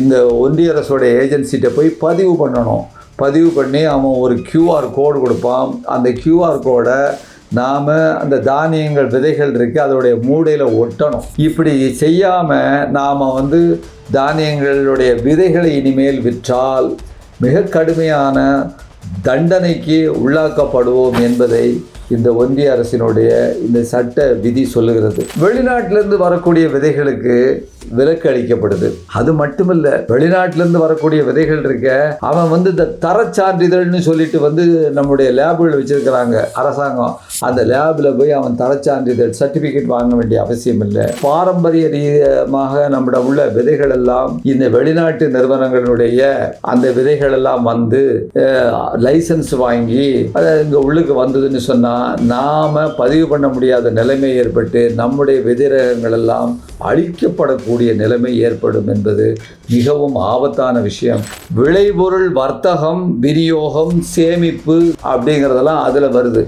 இந்த ஒன்றிய அரசோடைய ஏஜென்சிகிட்ட போய் பதிவு பண்ணணும். பதிவு பண்ணி அவன் ஒரு கியூஆர் கோடு கொடுப்பான். அந்த கியூஆர் கோடை நாம் அந்த தானியங்கள் விதைகள் இருக்குது அதோடைய மூடையில் ஒட்டணும். இப்படி செய்யாமல் நாம் வந்து தானியங்களுடைய விதைகளை இனிமேல் விற்றால் மிக கடுமையான தண்டனைக்கு உள்ளாக்கப்படுவோம் என்பதை இந்த ஒன்றிய அரசினுடைய இந்த சட்ட விதி சொல்லுகிறது. வெளிநாட்டிலிருந்து வரக்கூடிய விதைகளுக்கு விலக்கு அளிக்கப்படுது அது மட்டுமல்ல வெளிநாட்டிலிருந்து வரக்கூடிய விதைகள் இருக்க அவன் வந்து இந்த தர சான்றிதழ்னு சொல்லிட்டு வந்து நம்முடைய லேபுகள் வச்சிருக்கிறாங்க அரசாங்கம். அந்த லேபில் போய் அவன் தரச் சான்றிதழ் சர்டிஃபிகேட் வாங்க வேண்டிய அவசியம் இல்லை. பாரம்பரிய ரீதியாக நம்மிடம் உள்ள விதைகள் எல்லாம் இந்த வெளிநாட்டு நிறுவனங்களுடைய அந்த விதைகள் எல்லாம் வந்து லைசன்ஸ் வாங்கி அதை இங்கே உள்ளுக்கு வந்ததுன்னு சொன்னால் நாம் பதிவு பண்ண முடியாத நிலைமை ஏற்பட்டு நம்முடைய விதிரகங்கள் எல்லாம் அழிக்கப்படக்கூடிய நிலைமை ஏற்படும் என்பது மிகவும் ஆபத்தான விஷயம். விளைபொருள் வர்த்தகம் விநியோகம் சேமிப்பு அப்படிங்கிறதெல்லாம் அதில் வருது.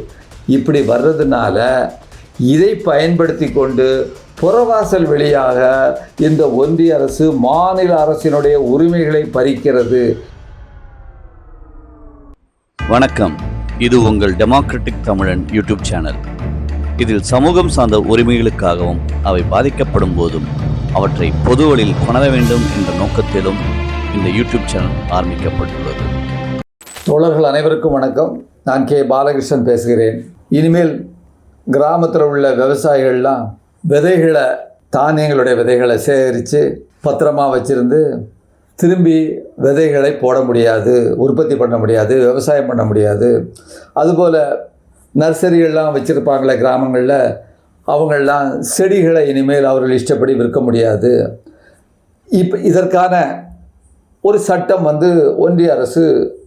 இப்படி வர்றதுனால இதை பயன்படுத்தி கொண்டு புறவாசல் வழியாக இந்த ஒன்றிய அரசு மாநில அரசினுடைய உரிமைகளை பறிக்கிறது. வணக்கம். இது உங்கள் டெமோக்ராட்டிக் தமிழன் யூடியூப் சேனல் இதில் சமூகம் சார்ந்த உரிமைகளுக்காகவும் அவை பாதிக்கப்படும் போதும் அவற்றை பொதுவழியில் கொணர வேண்டும் என்ற நோக்கத்திலும் இந்த யூடியூப் சேனல் ஆரம்பிக்கப்பட்டுள்ளது. தோழர்கள் அனைவருக்கும் வணக்கம். நான் கே. பாலகிருஷ்ணன் பேசுகிறேன். இனிமேல் கிராமத்தில் உள்ள விவசாயிகள்லாம் விதைகளை தானியங்களுடைய விதைகளை சேகரித்து பத்திரமா வச்சுருந்து திரும்பி விதைகளை போட முடியாது உற்பத்தி பண்ண முடியாது விவசாயம் பண்ண முடியாது. அதுபோல் நர்சரிகள்லாம் வச்சுருப்பாங்களே கிராமங்களில் அவங்கெல்லாம் செடிகளை இனிமேல் அவர்கள் இஷ்டப்படி விற்க முடியாது. இப்போ இதற்கான ஒரு சட்டம் வந்து ஒன்றிய அரசு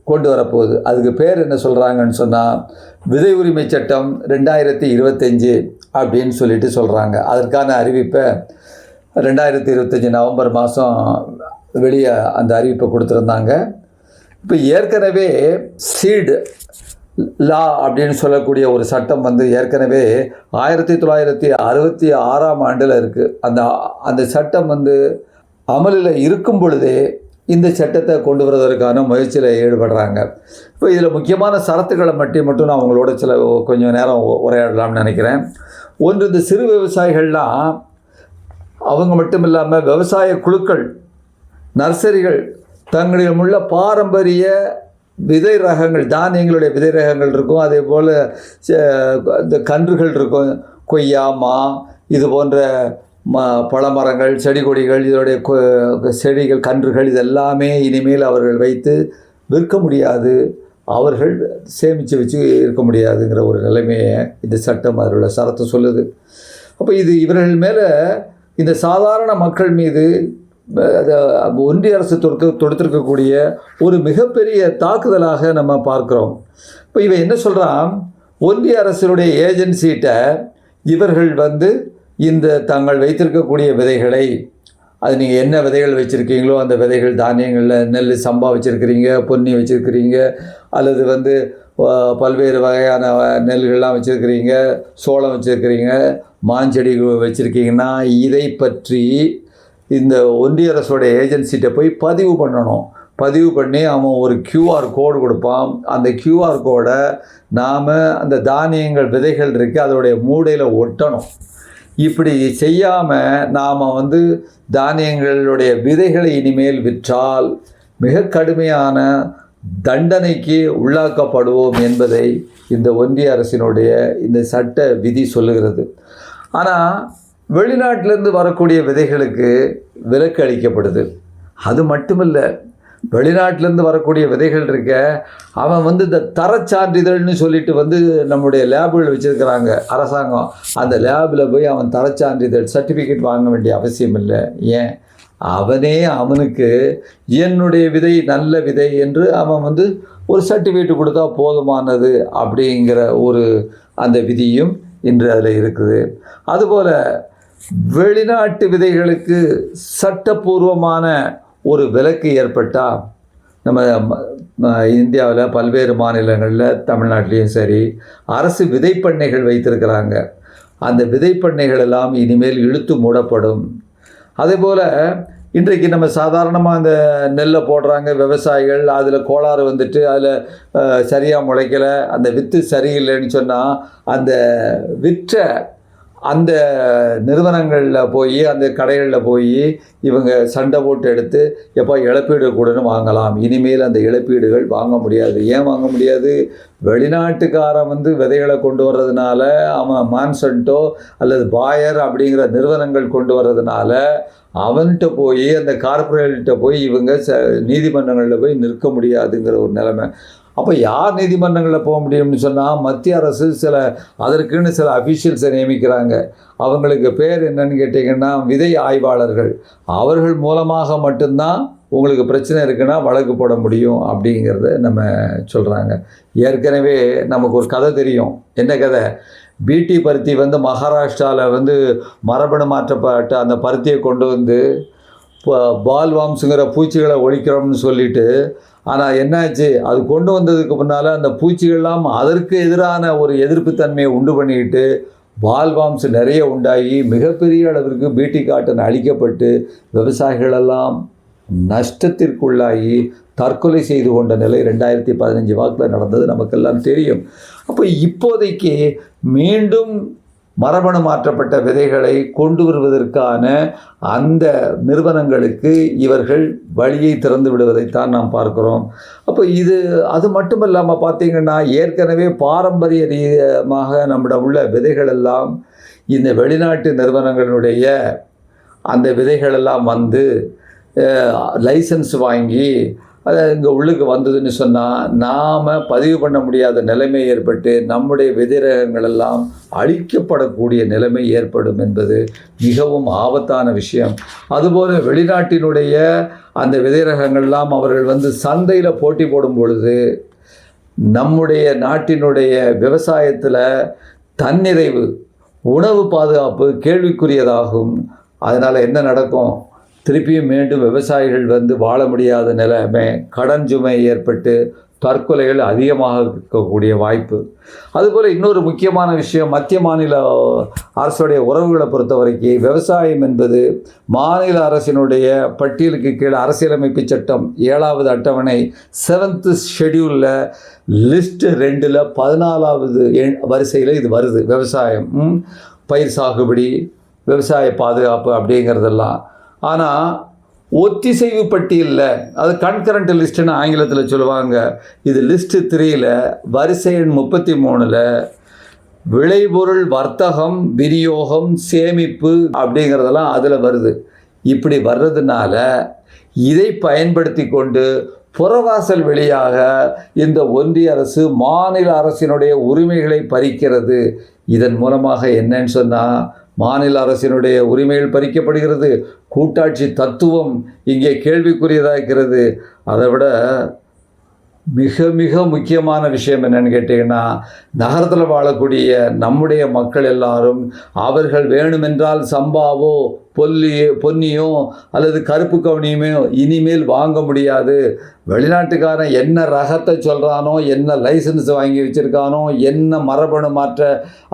கொண்டு வரப்போகுது. அதுக்கு பேர் என்ன சொல்கிறாங்கன்னு சொன்னால் விதை உரிமை சட்டம் ரெண்டாயிரத்தி இருபத்தஞ்சி அப்படின்னு சொல்லிட்டு சொல்கிறாங்க அதற்கான அறிவிப்பை ரெண்டாயிரத்தி இருபத்தஞ்சி நவம்பர் மாதம் வெளியே அந்த அறிவிப்பை கொடுத்துருந்தாங்க. இப்போ ஏற்கனவே சீடு லா அப்படின்னு சொல்லக்கூடிய ஒரு சட்டம் வந்து ஏற்கனவே ஆயிரத்தி தொள்ளாயிரத்தி அறுபத்தி ஆறாம் ஆண்டில் இருக்குது அந்த அந்த சட்டம் வந்து அமலில் இருக்கும் பொழுதே இந்த சட்டத்தை கொண்டு வருவதற்கான முயற்சியில் ஈடுபடுறாங்க. இப்போ இதில் முக்கியமான சரத்துக்களை மட்டும் மட்டும் நான் அவங்களோட சில கொஞ்சம் நேரம் உரையாடலாம்னு நினைக்கிறேன். ஒன்று இந்த சிறு விவசாயிகள்லாம் அவங்க மட்டும் இல்லாமல் விவசாய குழுக்கள் நர்சரிகள் தங்களிடம் உள்ள பாரம்பரிய விதை ரகங்கள் தானியங்களுடைய விதை ரகங்கள் இருக்கும். அதே போல் இந்த கன்றுகள் இருக்கும். கொய்யா மா இது போன்ற ம பழமரங்கள் செடி கொடிகள் இதோடைய கொ- செடிகள் கன்றுகள் இதெல்லாமே இனிமேல் அவர்கள் வைத்து விற்க முடியாது. அவர்கள் சேமித்து வச்சு இருக்க முடியாதுங்கிற ஒரு நிலைமையை இந்த சட்டம் அதில் உள்ள சரத்தை சொல்லுது. அப்போ இது இவர்கள் மேலே இந்த சாதாரண மக்கள் மீது ஒன்றிய அரசு தொடுக்க தொடுத்திருக்கக்கூடிய ஒரு மிகப்பெரிய தாக்குதலாக நம்ம பார்க்குறோம். இப்போ இவன் என்ன சொல்கிறான் ஒன்றிய அரசினுடைய ஏஜென்சிகிட்ட இவர்கள் வந்து இந்த தாங்கள் வைத்திருக்கக்கூடிய விதைகளை அது நீங்கள் என்ன விதைகள் வச்சுருக்கீங்களோ அந்த விதைகள் தானியங்களில் நெல் சம்பா வச்சுருக்கிறீங்க பொன்னி வச்சுருக்கிறீங்க அல்லது வந்து பல்வேறு வகையான நெல்கள்லாம் வச்சுருக்கிறீங்க சோளம் வச்சுருக்கிறீங்க மாஞ்செடி வச்சுருக்கீங்கன்னா இதை பற்றி இந்த ஒன்றிய அரசோட ஏஜென்சிகிட்ட போய் பதிவு பண்ணணும். பதிவு பண்ணி அவன் ஒரு கியூஆர் கோடு கொடுப்பான். அந்த கியூஆர் கோடை நாம் அந்த தானியங்கள் விதைகள் இருக்குது அதோடைய மூடையில் ஒட்டணும். இப்படி செய்யாமல் நாம் வந்து தானியங்களுடைய விதைகளை இனிமேல் விற்றால் மிக கடுமையான தண்டனைக்கு உள்ளாக்கப்படுவோம் என்பதை இந்த ஒன்றிய அரசினுடைய இந்த சட்ட விதி சொல்லுகிறது. ஆனால் வெளிநாட்டிலேருந்து வரக்கூடிய விதைகளுக்கு விலக்கு அளிக்கப்படுது. அது மட்டுமல்ல வெளிநாட்டிலேருந்து வரக்கூடிய விதைகள் இருக்க அவன் வந்து இந்த தர சான்றிதழ்னு சொல்லிட்டு வந்து நம்முடைய லேபுகள் வச்சுருக்கிறாங்க அரசாங்கம். அந்த லேபில் போய் அவன் தர சான்றிதழ் சர்டிஃபிகேட் வாங்க வேண்டிய அவசியம் இல்லை. ஏன்? அவனே அவனுக்கு என்னுடைய விதை நல்ல விதை என்று அவன் வந்து ஒரு சர்டிஃபிகேட் கொடுத்தா போதுமானது அப்படிங்கிற ஒரு அந்த விதியும் இன்று அதில் இருக்குது. அதுபோல் வெளிநாட்டு விதைகளுக்கு சட்டப்பூர்வமான ஒரு விலக்கு ஏற்பட்டால் நம்ம இந்தியாவில் பல்வேறு மாநிலங்களில் தமிழ்நாட்டிலையும் சரி அரசு விதைப்பண்ணைகள் வைத்திருக்கிறாங்க. அந்த விதைப்பண்ணைகள் எல்லாம் இனிமேல் இழுத்து மூடப்படும். அதே போல் இன்றைக்கு நம்ம சாதாரணமாக அந்த நெல்லை போடுறாங்க விவசாயிகள் அதில் கோளாறு வந்துட்டு அதில் சரியாக முளைக்கலை அந்த விற்று சரியில்லைன்னு சொன்னால் அந்த விற்ற அந்த நிறுவனங்களில் போய் அந்த கடைகளில் போய் இவங்க சண்டை போட்டு எடுத்து எப்போ இழப்பீடு கூடன்னு வாங்கலாம். இனிமேல் அந்த இழப்பீடுகள் வாங்க முடியாது. ஏன் வாங்க முடியாது? வெளிநாட்டுக்காரன் வந்து விதைகளை கொண்டு வர்றதுனால அவன் மான்சன்ட்டோ அல்லது பாயர் அப்படிங்கிற நிறுவனங்கள் கொண்டு வர்றதுனால அவன்கிட்ட போய் அந்த கார்ப்பரேட்கிட்ட போய் இவங்க ச நீதிமன்றங்களில் போய் நிற்க முடியாதுங்கிற ஒரு நிலைமை. அப்போ யார் நீதிமன்றங்களில் போக முடியும்னு சொன்னால் மத்திய அரசு சில அதற்குன்னு சில அஃபீஷியல்ஸை நியமிக்கிறாங்க. அவங்களுக்கு பேர் என்னன்னு கேட்டிங்கன்னா விதை ஆய்வாளர்கள். அவர்கள் மூலமாக மட்டும்தான் உங்களுக்கு பிரச்சனை இருக்குன்னா வழக்கு போட முடியும் அப்படிங்கிறத நம்ம சொல்கிறாங்க ஏற்கனவே நமக்கு ஒரு கதை தெரியும். என்ன கதை? பிடி பருத்தி வந்து மகாராஷ்டிராவில் வந்து மரபணு மாற்றப்பட்ட அந்த பருத்தியை கொண்டு வந்து பால்வாம்ஸுங்கிற பூச்சிகளை ஒழிக்கிறோம்னு சொல்லிட்டு ஆனால் என்னாச்சு? அது கொண்டு வந்ததுக்கு முன்னால் அந்த பூச்சிகள்லாம் அதற்கு எதிரான ஒரு எதிர்ப்புத்தன்மையை உண்டு பண்ணிக்கிட்டு பால்வாம்ஸ் நிறைய உண்டாகி மிகப்பெரிய அளவிற்கு பீட்டி காட்டன் அழிக்கப்பட்டு விவசாயிகளெல்லாம் நஷ்டத்திற்குள்ளாகி தற்கொலை செய்து கொண்ட நிலை ரெண்டாயிரத்தி பதினஞ்சு வாக்கில் நடந்தது நமக்கெல்லாம் தெரியும். அப்போ இப்போதைக்கு மீண்டும் மரபணு மாற்றப்பட்ட விதைகளை கொண்டு வருவதற்கான அந்த நிறுவனங்களுக்கு இவர்கள் வழியை திறந்து விடுவதைத்தான் நாம் பார்க்கிறோம். அப்போ இது அது மட்டும் இல்லாமல் பார்த்தீங்கன்னா ஏற்கனவே பாரம்பரிய ரீதியமாக நம்மிடம் உள்ள விதைகள் எல்லாம் இந்த வெளிநாட்டு நிறுவனங்களுடைய அந்த விதைகளெல்லாம் வந்து லைசன்ஸ் வாங்கி அது இங்கே உள்ளுக்கு வந்ததுன்னு சொன்னால் நாம் பதிவு பண்ண முடியாத நிலைமை ஏற்பட்டு நம்முடைய விதிரகங்கள் எல்லாம் அழிக்கப்படக்கூடிய நிலைமை ஏற்படும் என்பது மிகவும் ஆபத்தான விஷயம். அதுபோல் வெளிநாட்டினுடைய அந்த விதிரகங்கள்லாம் அவர்கள் வந்து சந்தையில் போட்டி போடும் பொழுது நம்முடைய நாட்டினுடைய விவசாயத்தில் தன்னிறைவு உணவு பாதுகாப்பு கேள்விக்குரியதாகும். அதனால் என்ன நடக்கும்? திருப்பியும் மீண்டும் விவசாயிகள் வந்து வாழ முடியாத நிலைமை கடன் சுமை ஏற்பட்டு தற்கொலைகள் அதிகமாக இருக்கக்கூடிய வாய்ப்பு. அதுபோல் இன்னொரு முக்கியமான விஷயம் மத்திய மாநில அரசுடைய உறவுகளை பொறுத்த வரைக்கும் விவசாயம் என்பது மாநில அரசினுடைய பட்டியலுக்கு கீழே அரசியலமைப்பு சட்டம் ஏழாவது அட்டவணை செவன்த்து ஷெடியூலில் லிஸ்ட்டு ரெண்டில் பதினாலாவது எண் வரிசையில் இது வருது. விவசாயம் பயிர் சாகுபடி விவசாய பாதுகாப்பு அப்படிங்கிறதெல்லாம். ஆனால் ஒத்திசைவு பட்டியலில் அது கன்கரண்ட் லிஸ்ட்டுன்னு ஆங்கிலத்தில் சொல்லுவாங்க. இது லிஸ்ட்டு த்ரீயில் வரிசை எண் முப்பத்தி மூணில் விளைபொருள் வர்த்தகம் விநியோகம் சேமிப்பு அப்படிங்கிறதெல்லாம் அதில் வருது. இப்படி வர்றதுனால இதை பயன்படுத்தி கொண்டு புறவாசல் வழியாக இந்த ஒன்றிய அரசு மாநில அரசினுடைய உரிமைகளை பறிக்கிறது. இதன் மூலமாக என்னன்னு சொன்னால் மாநில அரசினுடைய உரிமைகள் பறிக்கப்படுகிறது. கூட்டாட்சி தத்துவம் இங்கே கேள்விக்குரியதாகிறது அதை விட மிக மிக முக்கியமான விஷயம் என்னென்னு கேட்டிங்கன்னா நகரத்தில் வாழக்கூடிய நம்முடைய மக்கள் எல்லாரும் அவர்கள் வேணுமென்றால் சம்பாவோ பொல்லி பொன்னியோ அல்லது கருப்பு கவனியுமே இனிமேல் வாங்க முடியாது. வெளிநாட்டுக்காரன் என்ன ரகத்தை சொல்கிறானோ என்ன லைசன்ஸ் வாங்கி வச்சுருக்கானோ என்ன மரபணு மாற்ற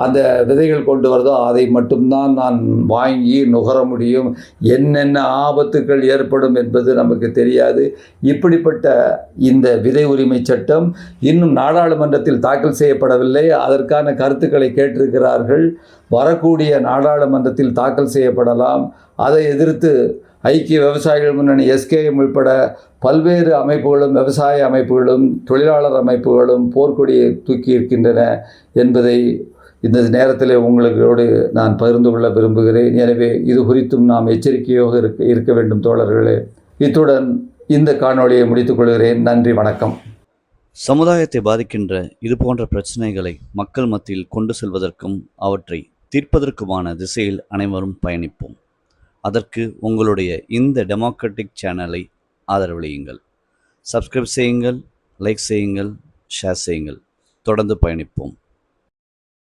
அந்த விதைகள் கொண்டு வருதோ அதை மட்டும்தான் நான் வாங்கி நுகர முடியும். என்னென்ன ஆபத்துக்கள் ஏற்படும் என்பது நமக்கு தெரியாது. இப்படிப்பட்ட இந்த விதை உரிமை சட்டம் இன்னும் நாடாளுமன்றத்தில் தாக்கல் செய்யப்படவில்லை. அதற்கான கருத்துக்களை கேட்டிருக்கிறார்கள். வரக்கூடிய நாடாளுமன்றத்தில் தாக்கல் செய்யப்படலாம். அதை எதிர்த்து ஐக்கிய விவசாயிகள் முன்னணி எஸ்கேஎம் உட்பட பல்வேறு அமைப்புகளும் விவசாய அமைப்புகளும் தொழிலாளர் அமைப்புகளும் போர்க்கொடியை தூக்கி இருக்கின்றன என்பதை இந்த நேரத்தில் உங்களோடு நான் பகிர்ந்து கொள்ள விரும்புகிறேன். எனவே இது குறித்தும் நாம் எச்சரிக்கையாக இருக்க இருக்க வேண்டும் தோழர்களே. இத்துடன் இந்த காணொளியை முடித்துக் கொள்கிறேன். நன்றி வணக்கம். சமுதாயத்தை பாதிக்கின்ற இது போன்ற பிரச்சனைகளை மக்கள் மத்தியில் கொண்டு செல்வதற்கும் அவற்றை தீர்ப்பதற்குமான திசையில் அனைவரும் பயணிப்போம். அதற்கு உங்களுடைய இந்த டெமோக்ராட்டிக் சேனலை ஆதரவளியுங்கள். சப்ஸ்கிரைப் செய்யுங்கள் லைக் செய்யுங்கள் ஷேர் செய்யுங்கள். தொடர்ந்து பயணிப்போம்.